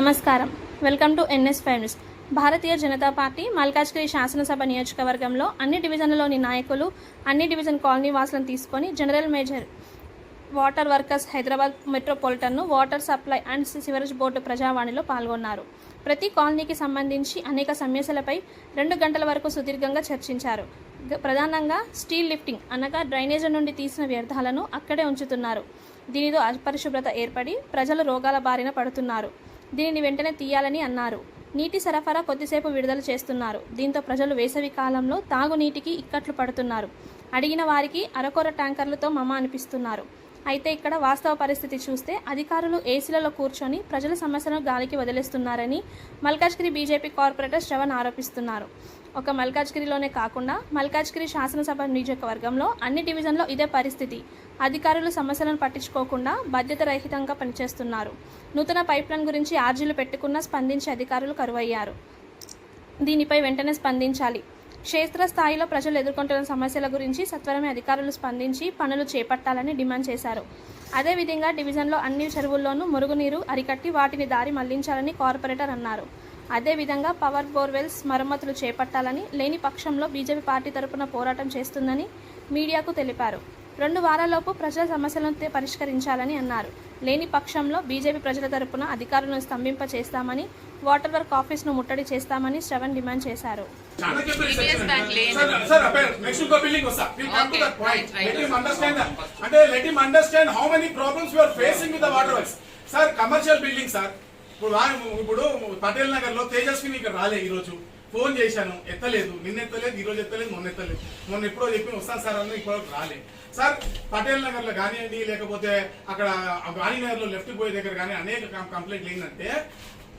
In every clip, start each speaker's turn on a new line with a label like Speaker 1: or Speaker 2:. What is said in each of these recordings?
Speaker 1: నమస్కారం. Welcome to NS five news. Bharatiya Janata Party Malkajgiri శాసనసభ నియోజకవర్గంలో అన్ని డివిజన్లలోని నాయకులు అన్ని డివిజన్ కాలనీ వాసులను తీసుకొని general major water workers Hyderabad మెట్రోపాలిటన్ను water supply and sewerage board ప్రజావాణిలో పాల్గొన్నారు. ప్రతి కాలనీకి సంబంధించి అనేక సమస్యలపై రెండు గంటల వరకు సుదీర్ఘంగా చర్చించారు. ప్రధానంగా స్టీల్ లిఫ్టింగ్ అనగా డ్రైనేజ్ నుండి తీసిన వ్యర్థాలను అక్కడే ఉంచుతున్నారు. దీనితో అపరిశుభ్రత ఏర్పడి ప్రజలు రోగాల బారిన పడుతున్నారు. దీనిని వెంటనే తీయాలని అన్నారు. నీటి సరఫరా కొద్దిసేపు విడుదల చేస్తున్నారు. దీంతో ప్రజలు వేసవి కాలంలో తాగునీటికి ఇక్కట్లు పడుతున్నారు. అడిగిన వారికి అరకొర ట్యాంకర్లతో మమ అనిపిస్తున్నారు. అయితే ఇక్కడ వాస్తవ పరిస్థితి చూస్తే అధికారులు ఏసీలలో కూర్చొని ప్రజల సమస్యలను గాలికి వదిలేస్తున్నారని మల్కాజ్గిరి బీజేపీ కార్పొరేటర్ శ్రవణ్ ఆరోపిస్తున్నారు. ఒక మల్కాజ్గిరిలోనే కాకుండా మల్కాజ్గిరి శాసనసభ నియోజకవర్గంలో అన్ని డివిజన్లో ఇదే పరిస్థితి. అధికారులు సమస్యలను పట్టించుకోకుండా బాధ్యత రహితంగా పనిచేస్తున్నారు. నూతన పైప్లైన్ గురించి ఆర్జీలు పెట్టుకున్నా స్పందించే అధికారులు కరువయ్యారు. దీనిపై వెంటనే స్పందించాలి. క్షేత్రస్థాయిలో ప్రజలు ఎదుర్కొంటున్న సమస్యల గురించి సత్వరమే అధికారులు స్పందించి పనులు చేపట్టాలని డిమాండ్ చేశారు. అదేవిధంగా డివిజన్లో అన్ని చెరువుల్లోనూ మురుగునీరు అరికట్టి వాటిని దారి మళ్ళించాలని కార్పొరేటర్ అన్నారు. అదేవిధంగా పవర్ బోర్వెల్స్ మరమ్మతులు చేపట్టాలని లేని పక్షంలో బీజేపీ పార్టీ తరపున పోరాటం చేస్తుందని మీడియాకు తెలిపారు. రెండు వారాల్లోపు ప్రజల సమస్యలను పరిష్కరించాలని అన్నారు. లేని పక్షంలో బీజేపీ ప్రజల తరపున అధికారులను స్తంభింప చేస్తామని వాటర్ వర్క్ ఆఫీస్ను ముట్టడి చేస్తామని శ్రవణ్ డిమాండ్ చేశారు.
Speaker 2: ఇప్పుడు పటేల్ నగర్లో తేజస్వి ఇక్కడ రాలే ఈ రోజు ఫోన్ చేశాను ఎత్తలేదు నిన్న ఎత్తలేదు ఈ రోజు ఎత్తలేదు మొన్న ఎత్తలేదు. మొన్న ఎప్పుడో చెప్పి వస్తాను సార్ అన్న ఇప్పుడు రాలే. సార్ పటేల్ నగర్లో కానివ్వండి లేకపోతే అక్కడ గాంధీనగర్లో లెఫ్ట్ పోయే దగ్గర కానీ అనేక కంప్లైంట్లు ఏంటంటే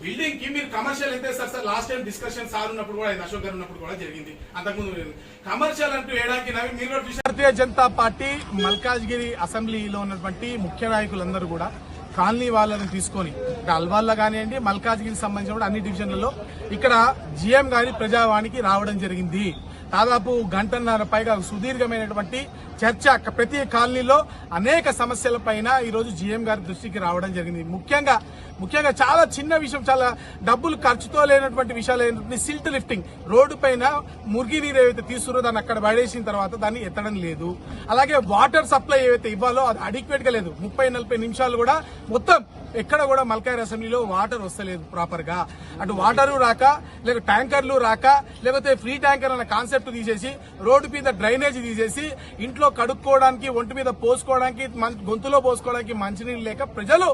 Speaker 2: బిల్డింగ్కి మీరు కమర్షియల్ అయితే sir sir last time discussion sir ఉన్నప్పుడు కూడా ఆయన అశోక్ గారు ఉన్నప్పుడు కూడా జరిగింది. అంతకుముందు కమర్షియల్ అంటూ ఏడాకి నవి మీరు కూడా భారతీయ జనతా పార్టీ మల్కాజ్గిరి అసెంబ్లీలో ఉన్నటువంటి ముఖ్య నాయకులందరూ కూడా కాలనీ వాళ్ళని తీసుకొని ఇక్కడ అల్వాల్లో కానివ్వండి మల్కాజ్గిరికి సంబంధించిన అన్ని డివిజన్లలో ఇక్కడ జీఎం గారి ప్రజావాణికి రావడం జరిగింది. దాదాపు గంటన్నర పైగా సుదీర్ఘమైనటువంటి చర్చ ప్రతి కాలనీలో అనేక సమస్యల పైన ఈరోజు జీఎం గారి దృష్టికి రావడం జరిగింది. ముఖ్యంగా ముఖ్యంగా చాలా చిన్న విషయం చాలా డబ్బులు ఖర్చుతో లేనటువంటి విషయాలు ఏంటంటే సిల్ట్ లిఫ్టింగ్. రోడ్డు పైన మురిగి నీరు ఏవైతే తీసుకురో దాన్ని అక్కడ పడేసిన తర్వాత దాన్ని ఎత్తడం లేదు. అలాగే వాటర్ సప్లై ఏవైతే ఇవ్వాలో అది అడిక్వేట్గా లేదు. ముప్పై నలభై నిమిషాలు కూడా మొత్తం ఎక్కడ కూడా మల్కాయర్ అసెంబ్లీలో వాటర్ వస్తలేదు ప్రాపర్గా అటు వాటరు రాక లేక ట్యాంకర్లు రాక లేకపోతే ఫ్రీ ట్యాంకర్ అనే కాన్సెప్ట్ తీసేసి రోడ్డు మీద డ్రైనేజ్ తీసేసి ఇంట్లో కడుక్కోవడానికి ఒంటి మీద పోసుకోవడానికి గొంతులో పోసుకోవడానికి మంచినీళ్ళు లేక ప్రజలు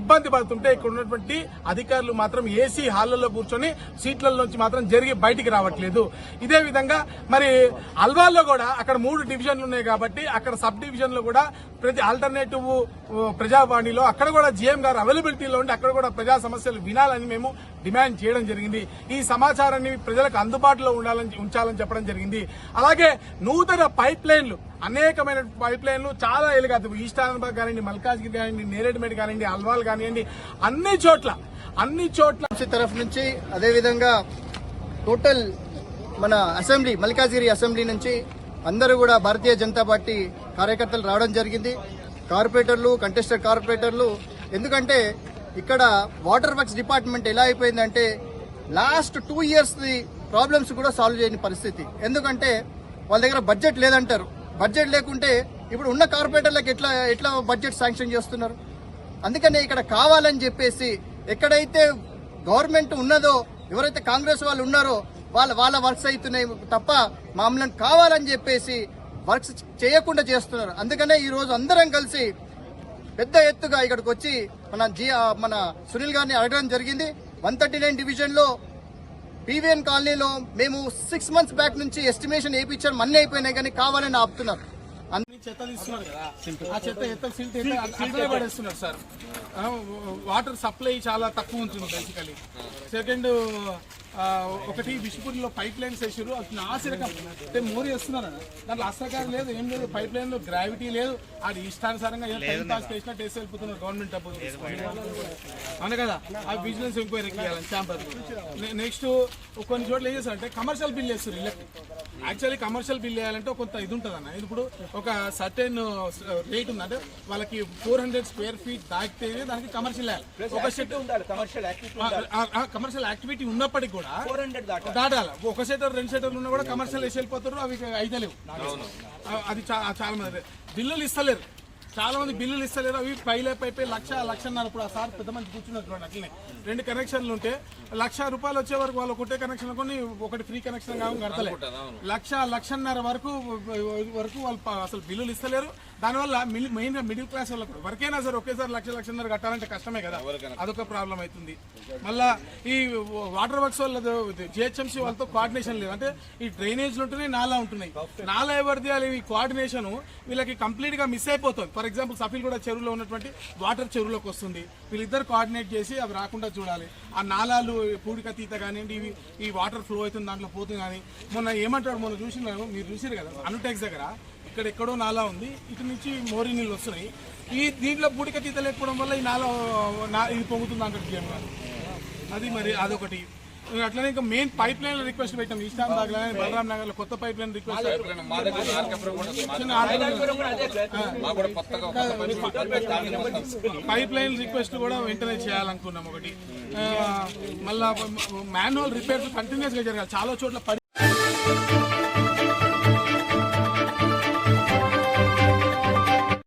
Speaker 2: ఇబ్బంది పడుతుంటే ఇక్కడ ఉన్నటువంటి అధికారులు మాత్రం ఏసీ హాళ్ళలో కూర్చొని సీట్ల నుంచి మాత్రం జరిగి బయటికి రావట్లేదు. ఇదే విధంగా మరి అల్వాల్లో కూడా అక్కడ మూడు డివిజన్లు ఉన్నాయి కాబట్టి అక్కడ సబ్ డివిజన్లు కూడా ప్రతి ఆల్టర్నేటివ్ ప్రజావాణిలో అక్కడ కూడా జీఎం గారు అవైలబిలిటీలో ఉండి అక్కడ కూడా ప్రజా సమస్యలు వినాలని మేము డిమాండ్ చేయడం జరిగింది. ఈ సమాచారాన్ని ప్రజలకు అందుబాటులో ఉండాలని ఉంచాలని చెప్పడం జరిగింది. అలాగే నూతన పైప్ లైన్లు అనేకమైన పైప్ లైన్లు చాలా ఏళ్ళుగా ఈస్ట్ ఆనందబాగ్ కానివ్వండి మల్కాజ్గిరి కానివ్వండి నేరేడుమేడ్ కానివ్వండి అల్వాల్ కానివ్వండి అన్ని చోట్ల అన్ని చోట్ల
Speaker 3: నుంచి తరఫు నుంచి అదేవిధంగా టోటల్ మన అసెంబ్లీ మల్కాజ్గిరి అసెంబ్లీ నుంచి అందరూ కూడా భారతీయ జనతా పార్టీ కార్యకర్తలు రావడం జరిగింది. కార్పొరేటర్లు కంటెస్టెడ్ కార్పొరేటర్లు. ఎందుకంటే ఇక్కడ వాటర్ వర్క్స్ డిపార్ట్మెంట్ ఎలా అయిపోయిందంటే లాస్ట్ టూ ఇయర్స్ ప్రాబ్లమ్స్ కూడా సాల్వ్ చేయని పరిస్థితి. ఎందుకంటే వాళ్ళ దగ్గర బడ్జెట్ లేదంటారు. బడ్జెట్ లేకుంటే ఇప్పుడు ఉన్న కార్పొరేటర్లకు ఎట్లా ఎట్లా బడ్జెట్ శాంక్షన్ చేస్తున్నారు? అందుకనే ఇక్కడ కావాలని చెప్పేసి ఎక్కడైతే గవర్నమెంట్ ఉన్నదో ఎవరైతే కాంగ్రెస్ వాళ్ళు ఉన్నారో వాళ్ళ వాళ్ళ వర్క్స్ అవుతున్నాయి తప్ప మమ్మల్ని కావాలని చెప్పేసి వర్క్స్ చేయకుండా చేస్తున్నారు. అందుకనే ఈ రోజు అందరం కలిసి పెద్ద ఎత్తుగా ఇక్కడికి వచ్చి మన జి మన సునీల్ గారిని అడగడం జరిగింది. వన్ థర్టీ నైన్ డివిజన్లో పీవీఎన్ కాలనీలో మేము సిక్స్ మంత్స్ బ్యాక్ నుంచి ఎస్టిమేషన్ వేయించారు మన్నీ అయిపోయినాయి కానీ కావాలని ఆపుతున్నారు.
Speaker 2: చెత్త తీస్తున్నారు కదా. ఆ చెత్త సిల్ట్ పడేస్తున్నారు సార్. వాటర్ సప్లై చాలా తక్కువ ఉంటుంది బేసికలీ. సెకండ్ ఒకటి విష్ణుపూర్లో పైప్ లైన్స్ వేసారు అది నాసి రకం అంటే మోరీ వేస్తున్నారు దాంట్లో అస్త్రకారం లేదు ఏం లేదు. పైప్ లైన్ గ్రావిటీ లేదు. అది ఇష్టానుసారంగా టైం పాస్ చేసినట్టు వేసి వెళ్ళిపోతున్నారు గవర్నమెంట్ డబ్బులు. అవును కదా? ఆ విజిలెన్స్ ఎంక్వైరీ చేయాలని ఛాంబర్ నెక్స్ట్ కొన్ని చోట్ల ఏం చేస్తారంటే కమర్షియల్ బిల్ వేస్తారు ఇళ్ళకి యాక్చువల్లీ కమర్షియల్ బిల్ వేయాలంటే కొంత ఇది ఉంటుంది అన్న ఇప్పుడు ఒక సర్టెన్ రేట్ ఉంది అంటే వాళ్ళకి ఫోర్ హండ్రెడ్ స్క్వేర్ ఫీట్ దాటితే దానికి కమర్షియల్ ఒక set
Speaker 4: commercial activity
Speaker 2: commercial activity ఉన్నప్పటికీ కూడా
Speaker 4: ఫోర్ హండ్రెడ్
Speaker 2: దాటాలి. ఒక సెటర్ రెండు సెటర్లు ఉన్నా కూడా కమర్షియల్ వేసి వెళ్ళిపోతారు అవి అయితే లేవు. అది చాలా మంది బిల్లులు ఇస్తలేరు. చాలా మంది బిల్లులు ఇస్తలేరు. అవి పైలే పైపై లక్ష లక్షన్నర ఇప్పుడు ఆ సార్ పెద్ద మంది కూర్చున్నారు చూడండి అట్లనే. రెండు కనెక్షన్లు ఉంటే లక్ష రూపాయలు వచ్చే వరకు వాళ్ళు ఒకటే కనెక్షన్ కొన్ని ఒకటి ఫ్రీ కనెక్షన్ కడతలే. లక్ష లక్షన్నర వరకు వరకు వాళ్ళు అసలు బిల్లులు ఇస్తలేరు. దానివల్ల మెయిన్ మిడిల్ క్లాస్ వాళ్ళకు వరకైనా సరే ఒకేసారి లక్ష లక్షన్నర కట్టాలంటే కష్టమే కదా. అదొక ప్రాబ్లం అవుతుంది. మళ్ళా ఈ వాటర్ వర్క్స్ వాళ్ళ జిహెచ్ఎంసీ వాళ్ళతో కోఆర్డినేషన్ లేదు. అంటే ఈ డ్రైనేజ్లు ఉంటున్నాయి నాలా ఉంటున్నాయి. నాలా ఎవరిది ఈ కోఆర్డినేషన్ వీళ్ళకి కంప్లీట్గా మిస్ అయిపోతుంది. ఫర్ ఎగ్జాంపుల్ సఫీల్ కూడా చెరువులో ఉన్నటువంటి వాటర్ చెరువులోకి వస్తుంది. వీళ్ళిద్దరు కోఆర్డినేట్ చేసి అవి రాకుండా చూడాలి. ఆ నాలాలు పూడిక తీత కానివ్వండి ఇవి ఈ వాటర్ ఫ్లో అవుతుంది దాంట్లో పోతుంది కానీ మొన్న ఏమంటాడు మొన్న చూసినాను మీరు చూసారు కదా? అనుటెక్స్ దగ్గర ఇక్కడ ఎక్కడో నాలా ఉంది. ఇటు నుంచి మోరీ నీళ్ళు వస్తున్నాయి. ఈ దీంట్లో పూడిక తీత లేకపోవడం వల్ల ఈ నాలా నా- ఇది పొంగుతుంది గారు అది మరి అదొకటి. అట్లనే ఇంకా మెయిన్ పైప్ లైన్ రిక్వెస్ట్ పెట్టాం. ఇస్లాం బాగ్ బలరాం నగర్లో కొత్త pipe line request pipe line request కూడా వెంటనే చేయాలనుకున్నాం ఒకటి. మళ్ళా మాన్యువల్ రిపేర్స్ కంటిన్యూస్గా జరగాలి. చాలా చోట్ల